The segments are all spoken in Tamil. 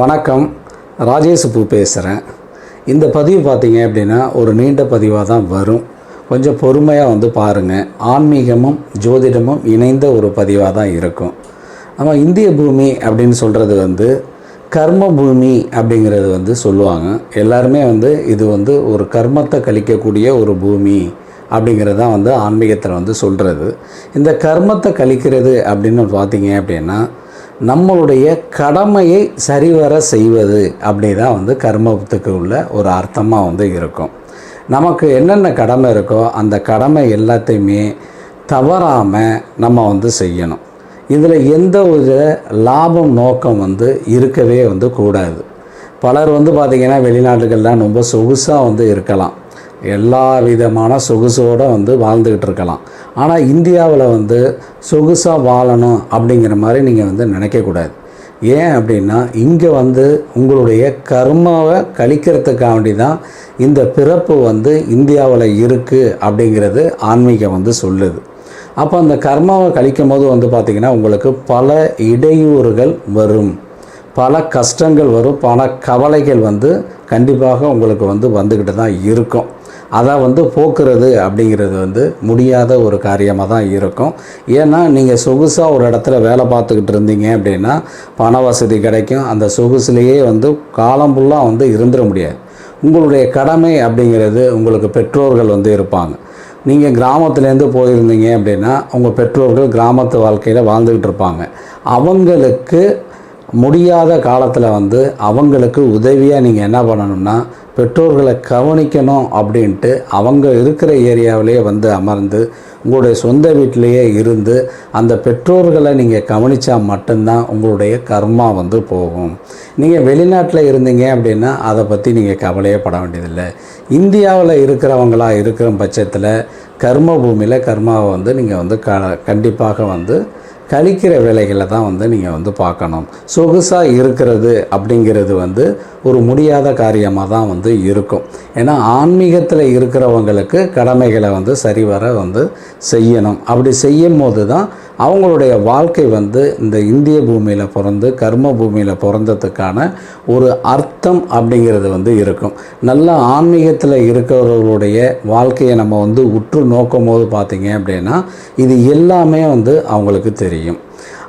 வணக்கம். ராஜேஷ் பூ பேசுகிறேன் இந்த பதிவு பார்த்தீங்க அப்படின்னா ஒரு நீண்ட பதிவாக தான் வரும். கொஞ்சம் பொறுமையாக வந்து பாருங்கள் ஆன்மீகமும் ஜோதிடமும் இணைந்த ஒரு பதிவாக தான் இருக்கும். நம்ம இந்திய பூமி அப்படின்னு சொல்கிறது வந்து கர்ம பூமி அப்படிங்கிறது வந்து சொல்லுவாங்க. எல்லாருமே வந்து இது வந்து ஒரு கர்மத்தை கழிக்கக்கூடிய ஒரு பூமி அப்படிங்கிறது தான் வந்து ஆன்மீகத்தில் வந்து சொல்கிறது இந்த கர்மத்தை கழிக்கிறது அப்படின்னு பார்த்தீங்க அப்படின்னா நம்மளுடைய கடமையை சரிவர செய்வது அப்படி தான் வந்து கர்மத்துக்கு உள்ள ஒரு அர்த்தமாக வந்து இருக்கும். நமக்கு என்னென்ன கடமை இருக்கோ அந்த கடமை எல்லாத்தையுமே தவறாமல் நம்ம வந்து செய்யணும். இதில் எந்த ஒரு லாபம் நோக்கம் வந்து இருக்கவே வந்து கூடாது. பலர் வந்து பார்த்திங்கன்னா வெளிநாட்டுகள்லாம் ரொம்ப சொகுசாக வந்து இருக்கலாம். எல்லா விதமான சொகுசோடு வந்து வாழ்ந்துக்கிட்டு இருக்கலாம். ஆனால் இந்தியாவில் வந்து சொகுசாக வாழணும் அப்படிங்கிற மாதிரி நீங்கள் வந்து நினைக்கக்கூடாது ஏன் அப்படின்னா இங்கே வந்து உங்களுடைய கர்மாவை கழிக்கிறதுக்காண்டி தான் இந்த பிறப்பு வந்து இந்தியாவில் இருக்குது அப்படிங்கிறது ஆன்மீகம் வந்து சொல்லுது. அப்போ அந்த கர்மாவை கழிக்கும் போது வந்து பார்த்திங்கன்னா உங்களுக்கு பல இடையூறுகள் வரும். பல கஷ்டங்கள் வரும். பல கவலைகள் வந்து கண்டிப்பாக உங்களுக்கு வந்து வந்துக்கிட்டு தான் இருக்கும். அதை வந்து போக்குறது அப்படிங்கிறது வந்து முடியாத ஒரு காரியமாக தான் இருக்கும். ஏன்னா நீங்கள் சொகுசாக ஒரு இடத்துல வேலை பார்த்துக்கிட்டு இருந்தீங்க அப்படின்னா பண வசதி கிடைக்கும். அந்த சொகுசுலேயே வந்து காலம் ஃபுல்லாக வந்து இருந்துட முடியாது. உங்களுடைய கடமை அப்படிங்கிறது உங்களுக்கு பெற்றோர்கள் வந்து இருப்பாங்க. நீங்கள் கிராமத்துலேருந்து போயிருந்தீங்க அப்படின்னா உங்கள் பெற்றோர்கள் கிராமத்து வாழ்க்கையில் வாழ்ந்துக்கிட்டு இருப்பாங்க. அவங்களுக்கு முடியாத காலத்தில் வந்து அவங்களுக்கு உதவியாக நீங்கள் என்ன பண்ணணும்னா பெற்றோர்களை கவனிக்கணும் அப்படின்ட்டு அவங்க இருக்கிற ஏரியாவிலேயே வந்து அமர்ந்து உங்களுடைய சொந்த வீட்டிலேயே இருந்து அந்த பெற்றோர்களை நீங்கள் கவனித்தா மட்டும்தான் உங்களுடைய கர்மா வந்து போகும். நீங்கள் வெளிநாட்டில் இருந்தீங்க அப்படின்னா அதை பற்றி நீங்கள் கவலையே பட வேண்டியதில்லை. இந்தியாவில் இருக்கிறவங்களாக இருக்கிற பட்சத்தில் கர்ம பூமியில் கர்மாவை வந்து நீங்கள் வந்து க கண்டிப்பாக வந்து கழிக்கிற வேலைகளை தான் வந்து நீங்கள் வந்து பார்க்கணும். சொகுசாக இருக்கிறது அப்படிங்கிறது வந்து ஒரு முடியாத காரியமாக தான் வந்து இருக்கும். ஏன்னா ஆன்மீகத்தில் இருக்கிறவங்களுக்கு கடமைகளை வந்து சரிவர வந்து செய்யணும். அப்படி செய்யும் போது தான் அவங்களுடைய வாழ்க்கை வந்து இந்த இந்திய பூமியில் பிறந்து கர்ம பூமியில் பிறந்ததுக்கான ஒரு அர்த்தம் அப்படிங்கிறது வந்து இருக்கும். நல்ல ஆன்மீகத்தில் இருக்கிறவர்களுடைய வாழ்க்கையை நம்ம வந்து உற்று நோக்கும் போது பார்த்திங்க அப்படின்னா இது எல்லாமே வந்து அவங்களுக்கு தெரியும்.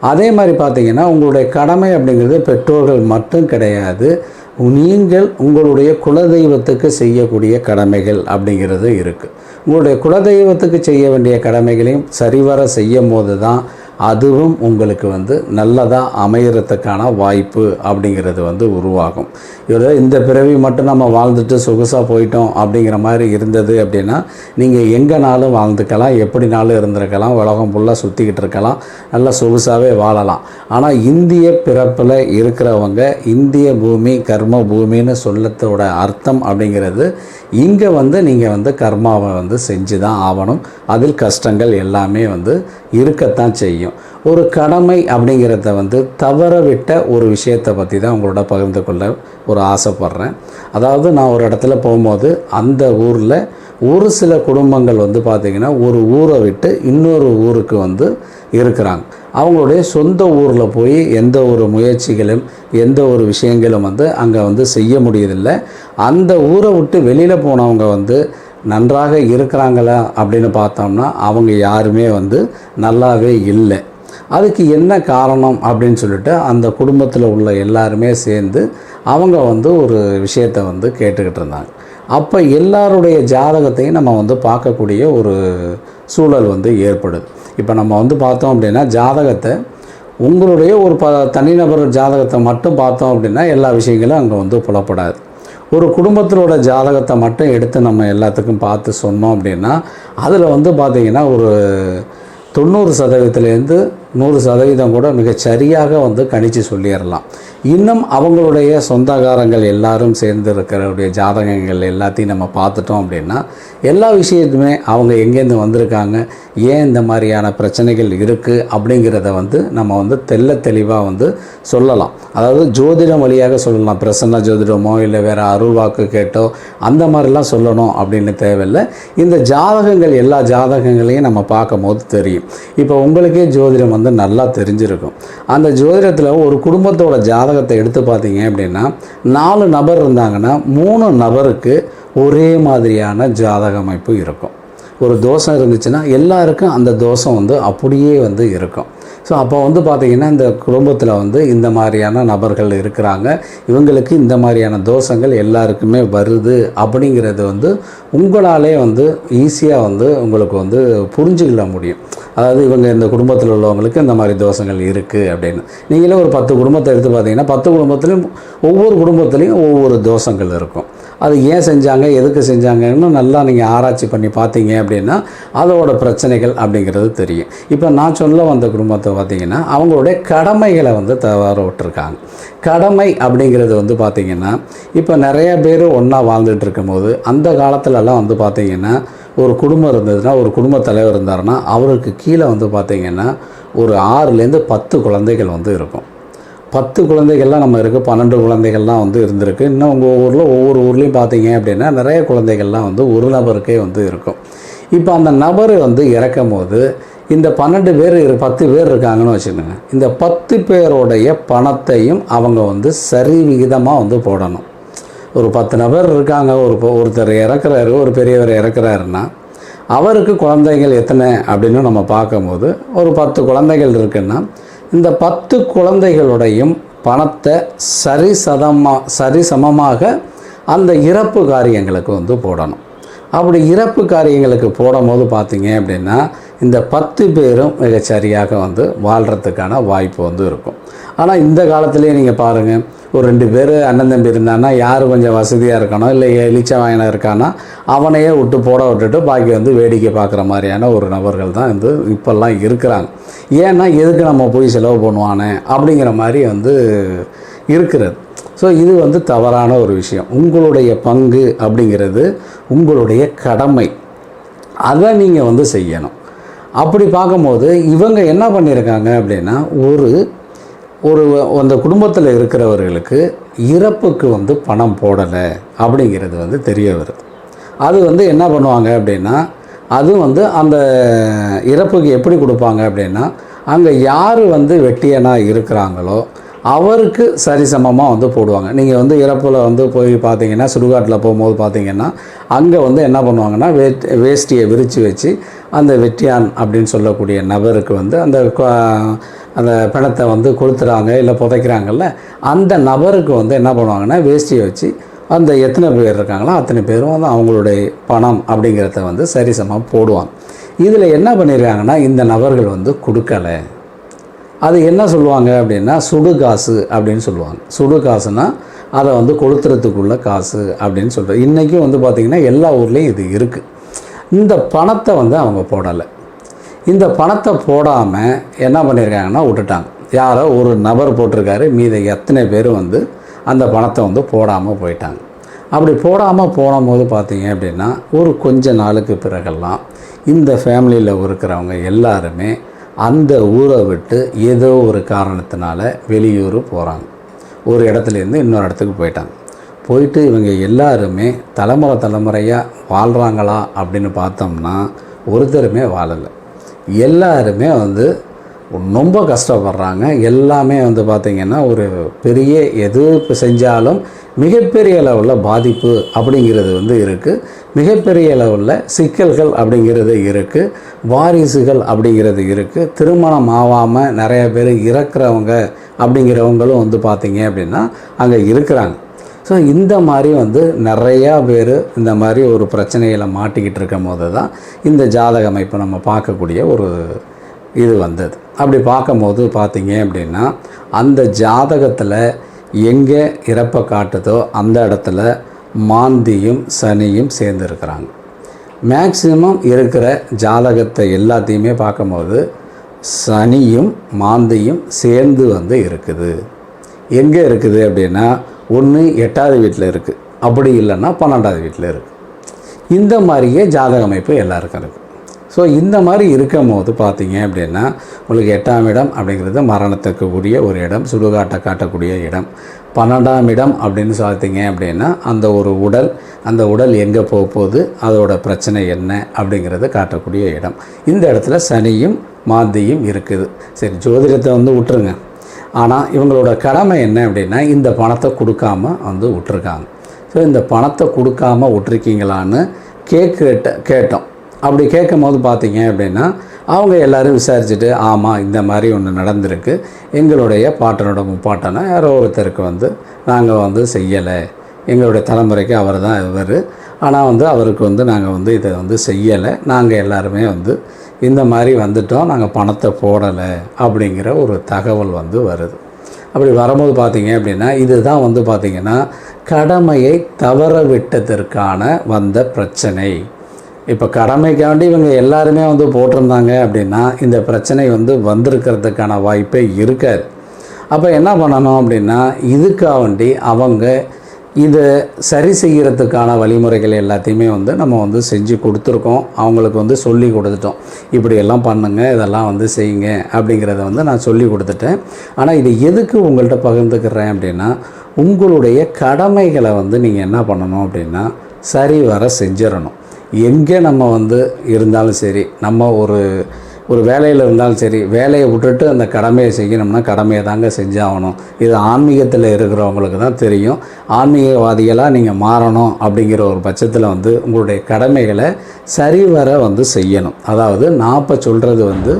அதே மாதிரி பார்த்திங்கன்னா உங்களுடைய கடமை அப்படிங்கிறது பெற்றோர்கள் மட்டும் கிடையாது நீங்கள் உங்களுடைய குலதெய்வத்துக்கு செய்யக்கூடிய கடமைகள் அப்படிங்கிறது இருக்குது உங்களுடைய குலதெய்வத்துக்கு செய்ய வேண்டிய கடமைகளையும் சரிவர செய்யும் போது தான் அதுவும் உங்களுக்கு வந்து நல்லதாக அமையறதுக்கான வாய்ப்பு அப்படிங்கிறது வந்து உருவாகும். இவர் இந்த பிறவி மட்டும் நம்ம வாழ்ந்துட்டு சொகுசாக போயிட்டோம் அப்படிங்கிற மாதிரி இருந்தது அப்படின்னா நீங்கள் எங்கேனாலும் வாழ்ந்துக்கலாம் எப்படினாலும் இருந்திருக்கலாம் உலகம் ஃபுல்லாக சுற்றிக்கிட்டு இருக்கலாம் நல்லா சொகுசாகவே வாழலாம். ஆனால் இந்திய பிறப்பில் இருக்கிறவங்க இந்திய பூமி கர்ம பூமின்னு சொல்லத்தோட அர்த்தம் அப்படிங்கிறது இங்கே வந்து நீங்கள் வந்து கர்மாவை வந்து செஞ்சு தான் ஆகணும் அதில் கஷ்டங்கள் எல்லாமே வந்து இருக்கத்தான் செய்யும். ஒரு கடமை அப்படிங்கிறத வந்து தவற விட்ட ஒரு விஷயத்தை பற்றி தான் உங்களோட பகிர்ந்து கொள்ள ஒரு ஆசைப்பட்றேன். அதாவது நான் ஒரு இடத்துல போகும்போது அந்த ஊரில் ஒரு சில குடும்பங்கள் வந்து பார்த்திங்கன்னா ஒரு ஊரை விட்டு இன்னொரு ஊருக்கு வந்து இருக்கிறாங்க. அவங்களுடைய சொந்த ஊரில் போய் எந்த ஒரு முயற்சிகளும் எந்த ஒரு விஷயங்களும் வந்து அங்கே வந்து செய்ய முடியதில்லை அந்த ஊரை விட்டு வெளியில் போனவங்க வந்து நன்றாக இருக்கிறாங்களா அப்படின்னு பார்த்தோம்னா அவங்க யாருமே வந்து நல்லாவே இல்லை. அதுக்கு என்ன காரணம் அப்படின்னு சொல்லிட்டு அந்த குடும்பத்தில் உள்ள எல்லாருமே சேர்ந்து அவங்க வந்து ஒரு விஷயத்தை வந்து கேட்டுக்கிட்டு இருந்தாங்க. அப்போ எல்லாருடைய ஜாதகத்தையும் நம்ம வந்து பார்க்கக்கூடிய ஒரு சூழல் வந்து ஏற்படுது. இப்போ நம்ம வந்து பார்த்தோம் அப்படின்னா ஜாதகத்தை உங்களுடைய ஒரு ப தனிநபர் ஜாதகத்தை மட்டும் பார்த்தோம் அப்படின்னா எல்லா விஷயங்களும் அங்கே வந்து புலப்படாது. ஒரு குடும்பத்தினோட ஜாதகத்தை மட்டும் எடுத்து நம்ம எல்லாத்துக்கும் பார்த்து சொன்னோம் அப்படின்னா அதில் வந்து பார்த்திங்கன்னா ஒரு தொண்ணூறு சதவீதத்துலேருந்து நூறு சதவீதம் கூட மிகச் சரியாக வந்து கணித்து சொல்லிடலாம் இன்னும் அவங்களுடைய சொந்தக்காரங்கள் எல்லாரும் சேர்ந்து இருக்கிறவுடைய ஜாதகங்கள் எல்லாத்தையும் நம்ம பார்த்துட்டோம் அப்படின்னா எல்லா விஷயத்துமே அவங்க எங்கேருந்து வந்திருக்காங்க ஏன் இந்த மாதிரியான பிரச்சனைகள் இருக்குது அப்படிங்கிறத வந்து நம்ம வந்து தெல்ல தெளிவாக வந்து சொல்லலாம். அதாவது ஜோதிடம் வழியாக சொல்லலாம். பிரசன்ன ஜோதிடமோ இல்லை வேறு அருள்வாக்கு கேட்டோ அந்த மாதிரிலாம் சொல்லணும் அப்படின்னு தேவையில்லை. இந்த ஜாதகங்கள் எல்லா ஜாதகங்களையும் நம்ம பார்க்கும் போது தெரியும். இப்போ உங்களுக்கே ஜோதிடம் வந்து வந்து நல்லா தெரிஞ்சிருக்கும். அந்த ஜோதிடத்தில் ஒரு குடும்பத்தோட ஜாதகத்தை எடுத்து பார்த்தீங்க அப்படின்னா நாலு நபர் இருந்தாங்கன்னா மூணு நபருக்கு ஒரே மாதிரியான ஜாதக அமைப்பு இருக்கும். ஒரு தோஷம் இருந்துச்சுன்னா எல்லாருக்கும் அந்த தோஷம் வந்து அப்படியே வந்து இருக்கும். ஸோ அப்போ வந்து பார்த்திங்கன்னா இந்த குடும்பத்தில் வந்து இந்த மாதிரியான நபர்கள் இருக்கிறாங்க. இவங்களுக்கு இந்த மாதிரியான தோஷங்கள் எல்லாருக்குமே வருது அப்படிங்கிறது வந்து உங்களாலே வந்து ஈஸியாக வந்து உங்களுக்கு வந்து புரிஞ்சுக்கிட முடியும். அதாவது இவங்க இந்த குடும்பத்தில் உள்ளவங்களுக்கு இந்த மாதிரி தோஷங்கள் இருக்குது அப்படின்னு. நீங்களே ஒரு பத்து குடும்பத்தை எடுத்து பார்த்தீங்கன்னா பத்து குடும்பத்துலேயும் ஒவ்வொரு குடும்பத்துலேயும் ஒவ்வொரு தோஷங்கள் இருக்கும். அது ஏன் செஞ்சாங்க எதுக்கு செஞ்சாங்கன்னு நல்லா நீங்கள் ஆராய்ச்சி பண்ணி பார்த்தீங்க அப்படின்னா அதோட பிரச்சனைகள் அப்படிங்கிறது தெரியும். இப்போ நான் சொல்ல வந்த குடும்பத்தை பார்த்தீங்கன்னா அவங்களுடைய கடமைகளை வந்து தவற விட்டுருக்காங்க கடமை அப்படிங்கிறது வந்து பார்த்திங்கன்னா இப்போ நிறைய பேர் ஒன்றா வாழ்ந்துட்டு இருக்கும்போது அந்த காலத்துலலாம் வந்து பார்த்திங்கன்னா ஒரு குடும்பம் இருந்ததுன்னா ஒரு குடும்ப தலைவர் இருந்தாருன்னா அவருக்கு கீழே வந்து பார்த்திங்கன்னா ஒரு ஆறுலேருந்து பத்து குழந்தைகள் வந்து இருக்கும். பத்து குழந்தைகள்லாம் நம்ம இருக்குது பன்னெண்டு குழந்தைகள்லாம் வந்து இருந்திருக்கு. இன்னும் உங்கள் ஊரில் ஒவ்வொரு ஊர்லேயும் பார்த்தீங்க அப்படின்னா நிறைய குழந்தைகள்லாம் வந்து ஒரு நபருக்கே வந்து இருக்கும். இப்போ அந்த நபர் வந்து இறக்கும் போது இந்த பன்னெண்டு பேர் இரு பத்து பேர் இருக்காங்கன்னு வச்சுக்கோங்க. இந்த பத்து பேருடைய பணத்தையும் அவங்க வந்து சரி விகிதமாக வந்து போடணும். ஒரு பத்து நபர் இருக்காங்க ஒரு ஒருத்தர் இறக்குறாரு ஒரு பெரியவர் இறக்குறாருன்னா அவருக்கு குழந்தைகள் எத்தனை அப்படின்னு நம்ம பார்க்கும்போது ஒரு பத்து குழந்தைகள் இருக்குன்னா இந்த பத்து குழந்தைகளுடையும் பணத்தை சரிசதமா சரிசமமாக அந்த இறப்பு காரியங்களுக்கு வந்து போடணும். அப்படி இறப்பு காரியங்களுக்கு போடும் போது பார்த்தீங்க அப்படின்னா இந்த பத்து பேரும் மிகச்சரியாக வந்து வாழ்கிறதுக்கான வாய்ப்பு வந்து இருக்கும். ஆனால் இந்த காலத்துலேயே நீங்கள் பாருங்கள் ஒரு ரெண்டு பேர் அண்ணன் தம்பி இருந்தான்னா யார் கொஞ்சம் வசதியாக இருக்கானோ இல்லை எலிச்ச வாயனம் இருக்கானா அவனையே விட்டு போட விட்டுட்டு பாக்கி வந்து வேடிக்கை பார்க்குற மாதிரியான ஒரு நபர்கள் தான் வந்து இப்போல்லாம் இருக்கிறாங்க. ஏன்னா எதுக்கு நம்ம போய் செலவு பண்ணுவானே அப்படிங்கிற மாதிரி வந்து இருக்கிறது. ஸோ இது வந்து தவறான ஒரு விஷயம். உங்களுடைய பங்கு அப்படிங்கிறது உங்களுடைய கடமை. அதை நீங்கள் வந்து செய்யணும். அப்படி பார்க்கும்போது இவங்க என்ன பண்ணியிருக்காங்க அப்படின்னா ஒரு ஒரு அந்த குடும்பத்தில் இருக்கிறவர்களுக்கு இறப்புக்கு வந்து பணம் போடலை அப்படிங்கிறது வந்து தெரிய வருது. அது வந்து என்ன பண்ணுவாங்க அப்படின்னா அது வந்து அந்த இறப்புக்கு எப்படி கொடுப்பாங்க அப்படின்னா அங்கே யார் வந்து வெட்டியனாக இருக்கிறாங்களோ அவருக்கு சரிசமமாக வந்து போடுவாங்க. நீங்கள் வந்து இறப்பில் வந்து போய் பார்த்தீங்கன்னா சுடுகாட்டில் போகும்போது பார்த்தீங்கன்னா அங்கே வந்து என்ன பண்ணுவாங்கன்னா வே வேஷ்டியை விரித்து வச்சு அந்த வெட்டியான் அப்படின்னு சொல்லக்கூடிய நபருக்கு வந்து அந்த அந்த பிணத்தை வந்து கொளுத்துறாங்க இல்லை புதைக்கிறாங்கல்ல அந்த நபருக்கு வந்து என்ன பண்ணுவாங்கன்னா வேஷ்டியை வச்சு அந்த எத்தனை பேர் இருக்காங்களோ அத்தனை பேரும் வந்து அவங்களுடைய பணம் அப்படிங்கிறத வந்து சரிசமமாக போடுவாங்க. இதில் என்ன பண்ணியிருக்காங்கன்னா இந்த நபர்கள் வந்து கொடுக்கலை. அது என்ன சொல்லுவாங்க அப்படின்னா சுடு காசு அப்படின்னு சொல்லுவாங்க. சுடு சுடுகாசுனா அதை வந்து கொளுத்துறதுக்குள்ள காசு அப்படின்னு சொல்கிறது இன்றைக்கும் வந்து பார்த்திங்கன்னா எல்லா ஊர்லேயும் இது இருக்குது இந்த பணத்தை வந்து அவங்க போடலை. இந்த பணத்தை போடாமல் என்ன பண்ணியிருக்காங்கன்னா விட்டுட்டாங்க. யாரோ ஒரு நபர் போட்டிருக்காரு. மீத எத்தனை பேர் வந்து அந்த பணத்தை வந்து போடாமல் போயிட்டாங்க. அப்படி போடாமல் போனபோது பார்த்தீங்க அப்படின்னா ஒரு கொஞ்ச நாளுக்கு பிறகெல்லாம் இந்த ஃபேமிலியில் இருக்கிறவங்க எல்லாருமே அந்த ஊரை விட்டு ஏதோ ஒரு காரணத்தினால வெளியூர் போகிறாங்க ஒரு இடத்துலேருந்து இன்னொரு இடத்துக்கு போயிட்டாங்க. போயிட்டு இவங்க எல்லாருமே தலைமுறை தலைமுறையாக வாழ்கிறாங்களா அப்படின்னு பார்த்தோம்னா ஒருத்தருமே வாழலை. எல்லாருமே வந்து ரொம்ப கஷ்டப்படுறாங்க. எல்லாமே வந்து பார்த்திங்கன்னா ஒரு பெரிய எது செஞ்சாலும் மிகப்பெரிய அளவில் பாதிப்பு அப்படிங்கிறது வந்து இருக்குது மிகப்பெரிய அளவில் சிக்கல்கள் அப்படிங்கிறது இருக்குது வாரிசுகள் அப்படிங்கிறது இருக்குது திருமணம் ஆகாமல் நிறைய பேர் இறக்குறவங்க அப்படிங்கிறவங்களும் வந்து பார்த்திங்க அப்படின்னா அங்கே இருக்கிறாங்க. ஸோ இந்த மாதிரி வந்து நிறையா பேர் இந்த மாதிரி ஒரு பிரச்சனையில் மாட்டிக்கிட்டு இருக்கும் போது தான் இந்த ஜாதக அமைப்பை நம்ம பார்க்கக்கூடிய ஒரு இது வந்தது. அப்படி பார்க்கும்போது பார்த்திங்க அப்படின்னா அந்த ஜாதகத்தில் எங்கே இறப்பை காட்டுதோ அந்த இடத்துல மாந்தியும் சனியும் சேர்ந்துருக்கிறாங்க. மேக்சிமம் இருக்கிற ஜாதகத்தை எல்லாத்தையுமே பார்க்கும்போது சனியும் மாந்தியும் சேர்ந்து வந்து இருக்குது. எங்கே இருக்குது அப்படின்னா ஒன்று எட்டாவது வீட்டில் இருக்குது அப்படி இல்லைன்னா பன்னெண்டாவது வீட்டில் இருக்குது இந்த மாதிரியே ஜாதக அமைப்பு எல்லாருக்கும் இருக்குது ஸோ இந்த மாதிரி இருக்கும் போது பார்த்தீங்க அப்படின்னா உங்களுக்கு எட்டாம் இடம் அப்படிங்கிறது மரணத்துக்கு உரிய ஒரு இடம் சுடுகாட்டை காட்டக்கூடிய இடம். பன்னெண்டாம் இடம் அப்படின்னு பார்த்தீங்க அப்படின்னா அந்த ஒரு உடல் அந்த உடல் எங்கே போக போகுது அதோட பிரச்சனை என்ன அப்படிங்கிறத காட்டக்கூடிய இடம். இந்த இடத்துல சனியும் மாந்தியும் இருக்குது. சரி ஜோதிடத்தை வந்து விட்டுருங்க. ஆனால் இவங்களோட கடமை என்ன அப்படின்னா இந்த பணத்தை கொடுக்காம வந்து விட்டுருக்காங்க. ஸோ இந்த பணத்தை கொடுக்காம விட்டுருக்கீங்களான்னு கேட்க கேட்டோம். அப்படி கேட்கும் போது பார்த்தீங்க அப்படின்னா அவங்க எல்லாரும் விசாரிச்சுட்டு ஆமாம் இந்த மாதிரி ஒன்று நடந்திருக்கு. எங்களுடைய பாட்டனோட முப்பாட்டனை யாரோ ஒருத்தருக்கு வந்து நாங்கள் வந்து செய்யலை. எங்களுடைய தலைமுறைக்கு அவர் தான் இவர். ஆனால் வந்து அவருக்கு வந்து நாங்கள் வந்து இதை வந்து செய்யலை. நாங்கள் எல்லாருமே வந்து இந்த மாதிரி வந்துட்டோம். நாங்கள் பணத்தை போடலை. அப்படிங்கிற ஒரு தகவல் வந்து வருது. அப்படி வரும்போது பார்த்தீங்க அப்படின்னா இதுதான் வந்து பார்த்திங்கன்னா கடமையை தவற விட்டதற்கான வந்த பிரச்சனை. இப்போ கடமைக்காண்டி இவங்க எல்லாருமே வந்து போட்டிருந்தாங்க அப்படின்னா இந்த பிரச்சனை வந்து வந்திருக்கிறதுக்கான வாய்ப்பே இருக்காது. அப்போ என்ன பண்ணணும் அப்படின்னா இதுக்காண்டி அவங்க இதை சரி செய்கிறதுக்கான வழிமுறைகள் எல்லாத்தையுமே வந்து நம்ம வந்து செஞ்சு கொடுத்துருக்கோம். அவங்களுக்கு வந்து சொல்லி கொடுத்துட்டோம். இப்படியெல்லாம் பண்ணுங்கள் இதெல்லாம் வந்து செய்யுங்க அப்படிங்கிறத வந்து நான் சொல்லி கொடுத்துட்டேன். ஆனால் இது எதுக்கு உங்கள்கிட்ட பகிர்ந்துக்கிறேன் அப்படின்னா உங்களுடைய கடமைகளை வந்து நீங்கள் என்ன பண்ணணும் அப்படின்னா சரி வர செஞ்சிடணும். எங்கே நம்ம வந்து இருந்தாலும் சரி நம்ம ஒரு ஒரு வேலையில் இருந்தாலும் சரி வேலையை விட்டுட்டு அந்த கடமையை செய்யணும்னா கடமையை தாங்க செஞ்சாகணும் இது ஆன்மீகத்தில் இருக்கிறவங்களுக்கு தான் தெரியும். ஆன்மீகவாதிகளாக நீங்கள் மாறணும் அப்படிங்கிற ஒரு பட்சத்தில் வந்து உங்களுடைய கடமைகளை சரிவர வந்து செய்யணும். அதாவது நான் இப்போ சொல்கிறது வந்து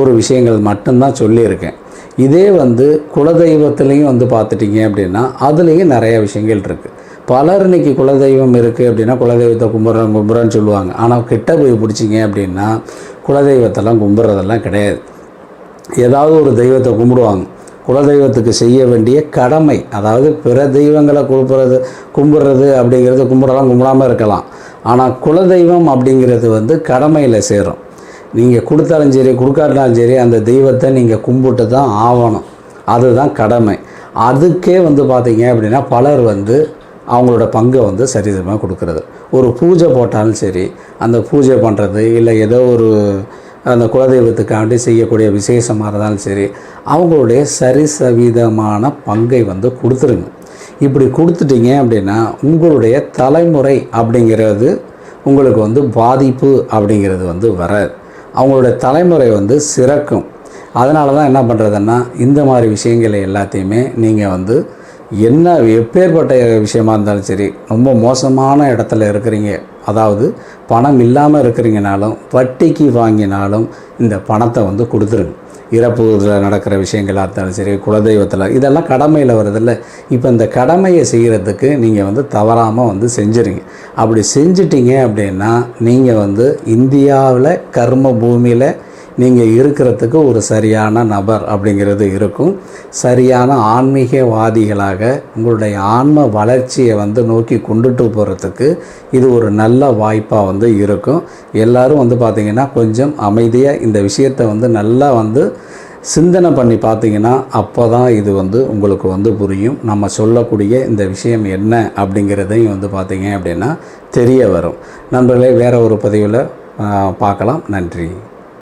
ஒரு விஷயங்கள் மட்டும்தான் சொல்லியிருக்கேன். இதே வந்து குலதெய்வத்துலேயும் வந்து பார்த்துட்டிங்க அப்படின்னா அதுலேயும் நிறைய விஷயங்கள் இருக்குது பலர் இன்னைக்கு குலதெய்வம் இருக்குது அப்படின்னா குலதெய்வத்தை கும்பிட்றோம் கும்பிட்றோன்னு சொல்லுவாங்க. ஆனால் கிட்ட போய் பிடிச்சிங்க அப்படின்னா குலதெய்வத்தெல்லாம் கும்பிட்றதெல்லாம் கிடையாது. ஏதாவது ஒரு தெய்வத்தை கும்பிடுவாங்க. குலதெய்வத்துக்கு செய்ய வேண்டிய கடமை அதாவது பிற தெய்வங்களை கும்பிட்றது கும்பிட்றது அப்படிங்கிறது கும்பிடலாம் கும்பிடாமல் இருக்கலாம். ஆனால் குலதெய்வம் அப்படிங்கிறது வந்து கடமையில் சேரும். நீங்கள் கொடுத்தாலும் சரி கொடுக்காட்டாலும் சரி அந்த தெய்வத்தை நீங்கள் கும்பிட்டு தான் ஆகணும். அதுதான் கடமை. அதுக்கே வந்து பார்த்தீங்க அப்படின்னா பலர் வந்து அவங்களோட பங்கை வந்து சரிசமமாக கொடுக்கறது. ஒரு பூஜை போட்டாலும் சரி அந்த பூஜை பண்ணுறது இல்லை ஏதோ ஒரு அந்த குலதெய்வத்துக்காண்டி செய்யக்கூடிய விசேஷமாக இருந்தாலும் சரி அவங்களுடைய சரிசவிதமான பங்கை வந்து கொடுத்துருங்க. இப்படி கொடுத்துட்டீங்க அப்படின்னா உங்களுடைய தலைமுறை அப்படிங்கிறது உங்களுக்கு வந்து பாதிப்பு அப்படிங்கிறது வந்து வராது. அவங்களுடைய தலைமுறை வந்து சிறக்கும். அதனால தான் என்ன பண்ணுறதுன்னா இந்த மாதிரி விஷயங்களை எல்லாத்தையுமே நீங்கள் வந்து என்ன எப்பேற்பட்ட விஷயமா இருந்தாலும் சரி ரொம்ப மோசமான இடத்துல இருக்கிறீங்க. அதாவது பணம் இல்லாமல் இருக்கிறீங்கனாலும் வட்டிக்கு வாங்கினாலும் இந்த பணத்தை வந்து கொடுத்துருங்க. இறப்புல நடக்கிற விஷயங்களாக இருந்தாலும் சரி குலதெய்வத்தில் இதெல்லாம் கடமையில் வருதில்ல. இப்போ இந்த கடமையை செய்கிறதுக்கு நீங்கள் வந்து தவறாமல் வந்து செஞ்சுருங்க. அப்படி செஞ்சிட்டிங்க அப்படின்னா நீங்கள் வந்து இந்தியாவில் கர்ம பூமியில் நீங்கள் இருக்கிறதுக்கு ஒரு சரியான நபர் அப்படிங்கிறது இருக்கும். சரியான ஆன்மீகவாதிகளாக உங்களுடைய ஆன்ம வளர்ச்சியை வந்து நோக்கி கொண்டுட்டு போகிறதுக்கு இது ஒரு நல்ல வாய்ப்பாக வந்து இருக்கும். எல்லோரும் வந்து பார்த்திங்கன்னா கொஞ்சம் அமைதியாக இந்த விஷயத்தை வந்து நல்லா வந்து சிந்தனை பண்ணி பார்த்தீங்கன்னா அப்போ தான் இது வந்து உங்களுக்கு வந்து புரியும். நம்ம சொல்லக்கூடிய இந்த விஷயம் என்ன அப்படிங்கிறதையும் வந்து பார்த்தீங்க அப்படின்னா தெரிய வரும். நண்பர்களே வேறு ஒரு பதிவில் பார்க்கலாம். நன்றி.